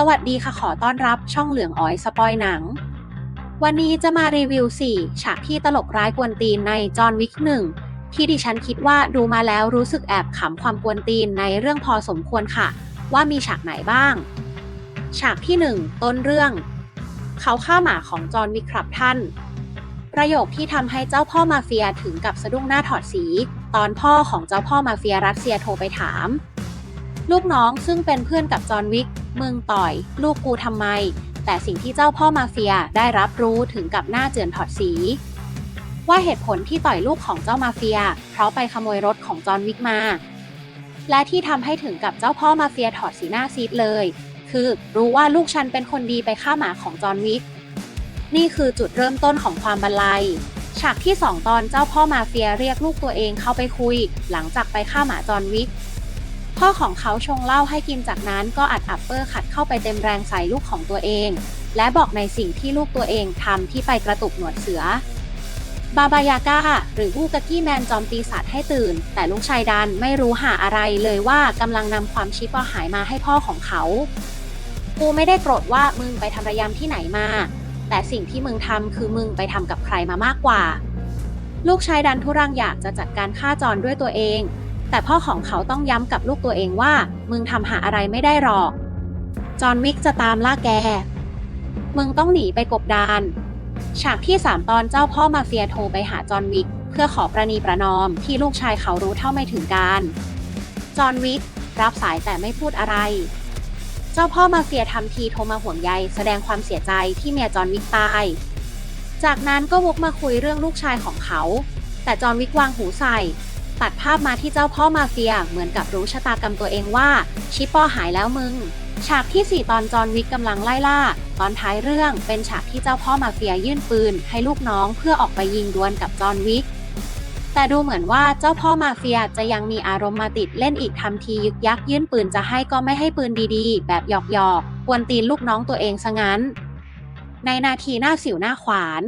สวัสดีค่ะขอต้อนรับช่องเหลืองอ้อยสปอยหนัง วันนี้จะมารีวิว 4 ฉากที่ตลกร้ายกวนตีนในจอห์นวิกหนึ่งที่ดิฉันคิดว่าดูมาแล้วรู้สึกแอบขำความกวนตีนในเรื่องพอสมควรค่ะ ว่ามีฉากไหนบ้าง ฉากที่ 1 ต้นเรื่อง เขาฆ่าหมาของจอห์นวิกครับท่าน ประโยคที่ทำให้เจ้าพ่อมาเฟียถึงกับสะดุ้งหน้าถอดสี ตอนพ่อของเจ้าพ่อมาเฟียรัสเซียโทรไปถาม ลูกน้องซึ่งเป็นเพื่อนกับจอห์นวิก มึงต่อย ลูกกูทำไม แต่สิ่งที่เจ้าพ่อมาเฟียได้รับรู้ถึงกับหน้าเจือนถอดสี ว่าเหตุผลที่ต่อยลูกของเจ้ามาเฟีย เพราะไปขโมยรถของจอห์นวิกมา และที่ทำให้ถึงกับเจ้าพ่อมาเฟียถอดสีหน้าซีดเลย คือรู้ว่าลูกฉันเป็นคนดีไปฆ่าหมาของจอห์นวิก นี่คือจุดเริ่มต้นของความบันไลฉากที่ 2 ตอนเจ้าพ่อมาเฟียเรียกลูกตัวเองเข้าไปคุย หลังจากไปฆ่าหมาจอห์นวิก พ่อของเขาชงเหล้าให้กินจากนั้นก็อัดอัปเปอร์ขัดเข้าไปเต็มแรงใส่ลูกของตัวเอง และบอกในสิ่งที่ลูกตัวเองทำที่ไปกระตุกหนวดเสือบาบายาก้าหรือบูกากี้แมนจอมตีสัตว์ให้ตื่น แต่ลูกชายดันไม่รู้หาอะไรเลยว่ากำลังนำความชิปหายมาให้พ่อของเขา กูไม่ได้โกรธว่ามึงไปทำระยำที่ไหนมา แต่สิ่งที่มึงทำคือมึงไปทำกับใครมามากกว่า ลูกชายดันทุรังอยากจะจัดการฆ่าจอนด้วยตัวเอง แต่พ่อของเขาต้องย้ำกับลูกตัวเองว่า มึงทำหาอะไรไม่ได้หรอก จอห์นวิกจะตามล่าแก มึงต้องหนีไปกบดาน ฉากที่ 3 ตอนเจ้าพ่อมาเฟียโทรไปหาจอห์นวิก เพื่อขอประนีประนอมที่ลูกชายเขารู้เท่าไม่ถึงการ จอห์นวิกรับสายแต่ไม่พูดอะไร เจ้าพ่อมาเฟียทำทีโทรมาห่วงใยแสดงความเสียใจที่เมียจอห์นวิกตาย จากนั้นก็วกมาคุยเรื่องลูกชายของเขา แต่จอห์นวิกวางหูใส่ ตัดภาพมาที่เจ้าพ่อมาเฟียเหมือนกับรู้ชะตากรรมตัวเองว่า ชิปปอหายแล้วมึง ฉากที่ 4 ตอนจอห์นวิกกำลังไล่ล่า ตอนท้ายเรื่องเป็นฉากที่เจ้าพ่อมาเฟียยื่นปืน ให้ลูกน้องเพื่อออกไปยิงดวลกับจอห์นวิกแต่ดูเหมือนว่าเจ้าพ่อมาเฟียจะยังมีอารมณ์มาติดเล่นอีกทำทียึกยักยื่นปืนจะให้ก็ไม่ให้ปืนดีๆ แบบหยอกๆกวนตีนลูกน้องตัวเองซะงั้น ในนาทีหน้าสิวหน้าขวาน